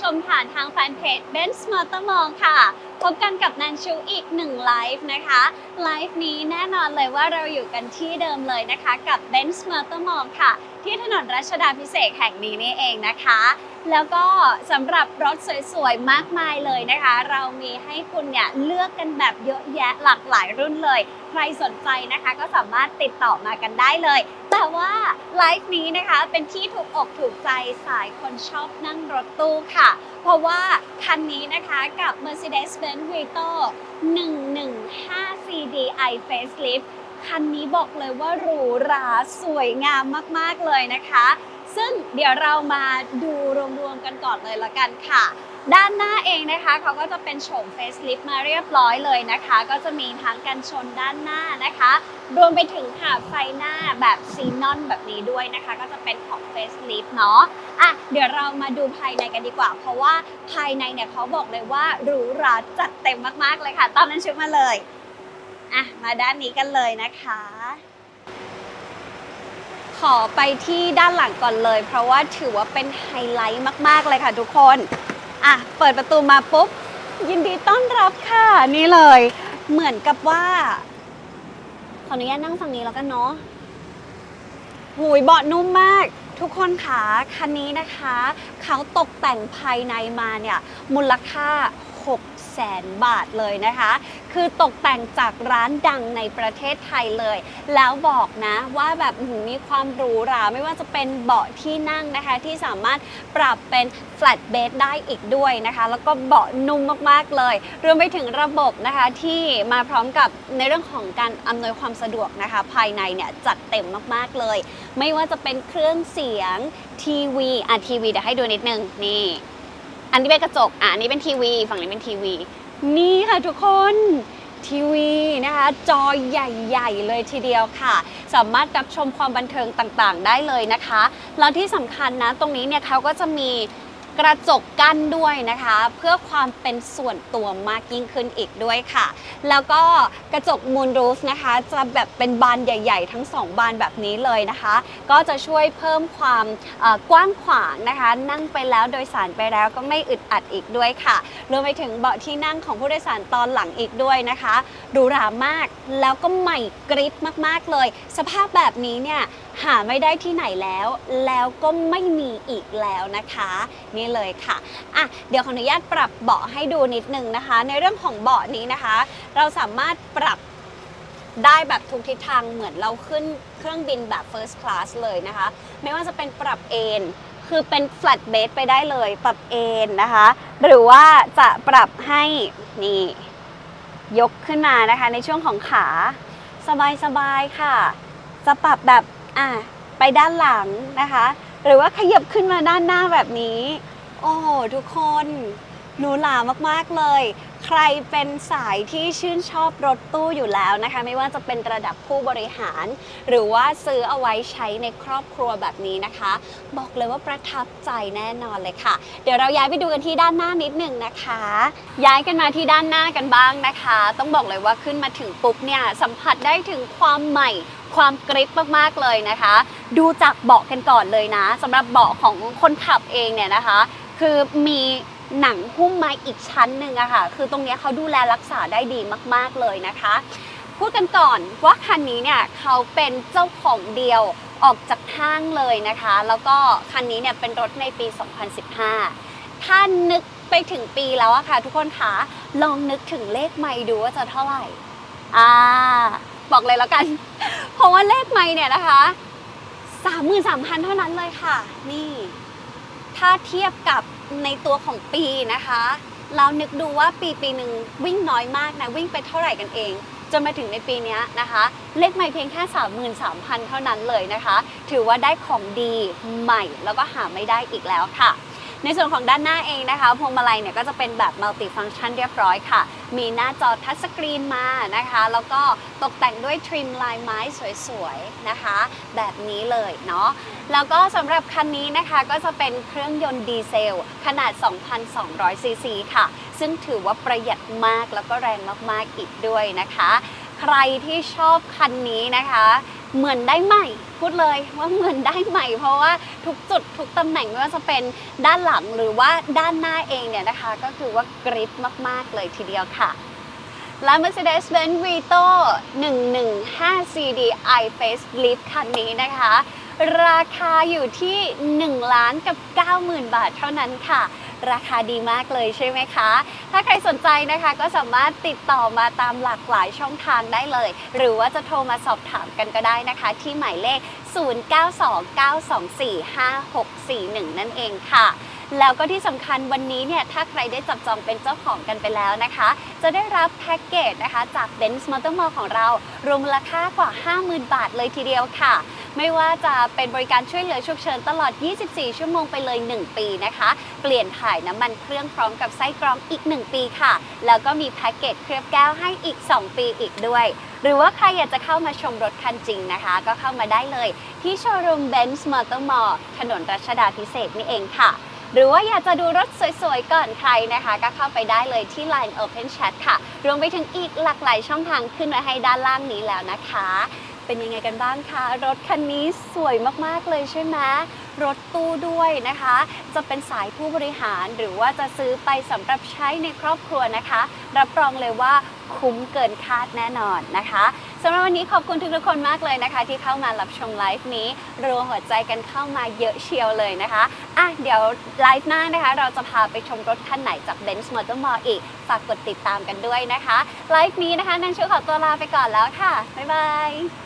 ชมผ่านทางแฟนเพจ Benz Motor m o n ค่ะ พบกันกับแนนชูอีกหนึ่งไลฟ์นะคะ ไลฟ์นี้แน่นอนเลยว่าเราอยู่กันที่เดิมเลยนะคะ กับ Benz Motor m o n ค่ะ ที่ถนนรัชดาพิเศษกแห่งนี้นี่เองนะคะ แล้วก็สำหรับรถสวยๆ มากมายเลยนะคะ เรามีให้คุณเนี่ยเลือกกันแบบเยอะแยะหลากหลายรุ่นเลย ใครสนใจนะคะก็สามารถติดต่อมากันได้เลย แต่ว่าไลฟ์นี้นะคะเป็นที่ถูกอกถูกใจสายคนชอบนั่งรถตู้ค่ะ เพราะว่าคันนี้นะคะกับ Mercedes-Benz Vito 115 CDI Facelift คันนี้บอกเลยว่าหรูหราสวยงามมากๆเลยนะคะ ซึ่งเดี๋ยวเรามาดูรวมๆกันก่อนเลยละกันค่ะ ด้านหน้าเองนะคะเขาก็จะเป็นโฉม facelift มาเรียบร้อยเลยนะคะ ก็จะมีทั้งกันชนด้านหน้านะคะ รวมไปถึงค่ะไฟหน้าแบบซีนอนแบบนี้ด้วยนะคะ ก็จะเป็นของ facelift เนาะอะเดี๋ยวเรามาดูภายในกันดีกว่า เพราะว่าภายในเนี่ยเขาบอกเลยว่าหรูหราจัดเต็มมากๆเลยค่ะ ตอนนั้นชุดมาเลยอะมาด้านนี้กันเลยนะคะ ขอไปที่ด้านหลังก่อนเลย เพราะว่าถือว่าเป็นไฮไลท์มาก ๆ เลยค่ะทุกคน อะ เปิดประตูมาปุ๊บ ยินดีต้อนรับค่ะ นี่เลย เหมือนกับว่า ขออนุญาตนั่งฝั่งนี้แล้วกันเนาะหูยเบาะนุ่มมาก ทุกคนคะคันนี้นะคะ เขาตกแต่งภายในมาเนี่ย มูลค่า 6แสนบาทเลยนะคะ คือตกแต่งจากร้านดังในประเทศไทยเลย แล้วบอกนะว่าแบบมีความหรูหราไม่ว่าจะเป็นเบาะที่นั่งนะคะ ที่สามารถปรับเป็น flat bed ได้อีกด้วยนะคะ แล้วก็เบาะนุ่มมากๆเลย รวมไปถึงระบบนะคะที่มาพร้อมกับในเรื่องของการอำนวยความสะดวกนะคะ ภายในเนี่ยจัดเต็มมากๆเลย ไม่ว่าจะเป็นเครื่องเสียงทีวีอะทีวีเดี๋ยวให้ดูนิดนึงนี่ อันนี้เป็นกระจกอะอันนี้เป็นทีวี ฝั่งนี้เป็นทีวี นี่ค่ะทุกคนทีวีนะคะ จอใหญ่ๆ เลยทีเดียวค่ะ สามารถรับชมความบันเทิงต่างๆ ได้เลยนะคะ แล้วที่สำคัญนะ ตรงนี้เนี่ยเขาก็จะมี กระจกกั้นด้วยนะคะ เพื่อความเป็นส่วนตัวมากยิ่งขึ้นอีกด้วยค่ะ แล้วก็กระจกมูนรูฟนะคะ จะแบบเป็นบานใหญ่ ๆ ทั้ง 2 บานแบบนี้เลยนะคะ ก็จะช่วยเพิ่มความกว้างขวางนะคะ นั่งไปแล้วโดยสารไปแล้วก็ไม่อึดอัดอีกด้วยค่ะรวมไปถึงเบาะที่นั่งของผู้โดยสารตอนหลังอีกด้วยนะคะหรูหรามากแล้วก็ใหม่กริบมากๆเลย สภาพแบบนี้เนี่ยหาไม่ได้ที่ไหนแล้ว แล้วก็ไม่มีอีกแล้วนะคะนี่เลยค่ะอะเดี๋ยวขออนุญาตปรับเบาะให้ดูนิดนึงนะคะ ในเรื่องของเบาะนี้นะคะ เราสามารถปรับได้แบบทุกทิศทางเหมือนเราขึ้นเครื่องบินแบบ first class เลยนะคะ ไม่ว่าจะเป็นปรับเอนคือเป็น flat bed ไปได้เลย ปรับเอนนะคะ หรือว่าจะปรับให้นี่ยกขึ้นมานะคะ ในช่วงของขาสบายๆค่ะ จะปรับแบบอะไปด้านหลังนะคะ หรือว่าขยับขึ้นมาด้านหน้าแบบนี้ โอ้โหทุกคนหรูหรามากๆเลย ใครเป็นสายที่ชื่นชอบรถตู้อยู่แล้วนะคะ ไม่ว่าจะเป็นระดับผู้บริหาร หรือว่าซื้อเอาไว้ใช้ในครอบครัวแบบนี้นะคะ บอกเลยว่าประทับใจแน่นอนเลยค่ะ เดี๋ยวเราย้ายไปดูกันที่ด้านหน้านิดหนึ่งนะคะ ย้ายกันมาที่ด้านหน้ากันบ้างนะคะ ต้องบอกเลยว่าขึ้นมาถึงปุ๊บเนี่ยสัมผัสได้ถึงความใหม่ความกริบมากๆเลยนะคะ ดูจากเบาะกันก่อนเลยนะสำหรับเบาะของคนขับเองเนี่ยนะคะ คือมีหนังหุ้มม้อีกชั้นหนึ่งอะค่ะ คือตรงเนี้ยเขาดูแลรักษาได้ดีมากๆเลยนะคะ พูดกันก่อนว่าคันนี้เนี่ยเขาเป็นเจ้าของเดียวออกจากห้างเลยนะคะ แล้วก็คันนี้เนี่ยเป็นรถในปี 2015 ถ้านึกไปถึงปีแล้วอะค่ะ ทุกคนคะลองนึกถึงเลขไม่ดูว่าจะเท่าไหร่ อ่า บอกเลยแล้วกัน เพราะว่าเลขไม่เนี่ยนะคะ 33,000 เท่านั้นเลยค่ะ นี่ ถ้าเทียบกับในตัวของปีนะคะเรานึกดูว่าปีปีหนึ่งวิ่งน้อยมากนะวิ่งไปเท่าไหร่กันเอง จนมาถึงในปีเนี้ยนะคะ เลขใหม่เพียงแค่ 33,000 เท่านั้นเลยนะคะ ถือว่าได้ของดีใหม่แล้วก็หาไม่ได้อีกแล้วค่ะ ในส่วนของด้านหน้าเองนะคะ พวงมาลัยเนี่ยก็จะเป็นแบบมัลติฟัง c t ชันเรียบร้อยค่ะ มีหน้าจอทัชสกรีนมานะคะ แล้วก็ตกแต่งด้วยทริมลายไม้สวยๆนะคะ แบบนี้เลยเนาะแล้วก็สำหรับคันนี้นะคะก็จะเป็นเครื่องยนต์ดีเซล ขนาด 2,200 ซีซีค่ะ ซึ่งถือว่าประหยัดมากแล้วก็แรงมากๆอีกด้วยนะคะ ใครที่ชอบคันนี้นะคะ เหมือนได้ใหม่ พูดเลยว่าเหมือนได้ใหม่ เพราะว่าทุกจุดทุกตำแหน่งไม่ว่าจะเป็นด้านหลังหรือว่าด้านหน้าเองเนี่ยนะคะ ก็คือว่ากริปมาก ๆ เลยทีเดียวค่ะและ Mercedes-Benz Vito 115 CD i Facelift คันนี้นะคะ ราคาอยู่ที่ 1 ล้านกับ 90,000 บาทเท่านั้นค่ะ ราคาดีมากเลยใช่ไหมคะ ถ้าใครสนใจนะคะก็สามารถติดต่อมาตามหลากหลายช่องทางได้เลย หรือว่าจะโทรมาสอบถามกันก็ได้นะคะ ที่หมายเลข 0929245641 นั่นเองค่ะ แล้วก็ที่สำคัญวันนี้เนี่ยถ้าใครได้จับจองเป็นเจ้าของกันไปแล้วนะคะ จะได้รับแพ็กเกจนะคะจาก Benz Motor Mall ของเรารวมมูลค่ากว่า 50,000 บาทเลยทีเดียวค่ะ ไม่ว่าจะเป็นบริการช่วยเหลือฉุกเฉินตลอด 24 ชั่วโมงไปเลย 1 ปีนะคะ เปลี่ยนถ่ายน้ำมันเครื่องพร้อมกับไส้กรองอีก 1 ปีค่ะ แล้วก็มีแพ็กเกจเคลือบแก้วให้อีก 2 ปีอีกด้วยหรือว่าใครอยากจะเข้ามาชมรถคันจริงนะคะ ก็เข้ามาได้เลย ที่โชว์รูม Benz Motor Mall ถนนรัชดาพิเศษนี่เองค่ะ หรือว่าอยากจะดูรถสวยๆก่อนใครนะคะ ก็เข้าไปได้เลยที่ Line Open Chat ค่ะ รวมไปถึงอีกหลากหลายช่องทางขึ้นไว้ให้ด้านล่างนี้แล้วนะคะ เป็นยังไงกันบ้างคะ รถคันนี้สวยมากๆเลยใช่ไหมรถตู้ด้วยนะคะ จะเป็นสายผู้บริหารหรือว่าจะซื้อไปสำหรับใช้ในครอบครัวนะคะ รับรองเลยว่าคุ้มเกินคาดแน่นอนนะคะ สำหรับวันนี้ขอบคุณทุกๆคนมากเลยนะคะ ที่เข้ามารับชมไลฟ์นี้รวมหัวใจกันเข้ามาเยอะเชียวเลยนะคะอะเดี๋ยวไลฟ์หน้านะคะ เราจะพาไปชมรถคันไหนจาก Benz Motor Mall อีก ฝากกดติดตามกันด้วยนะคะไลฟ์นี้นะคะนันชูขอตัวลาไปก่อนแล้วค่ะ บ๊ายบาย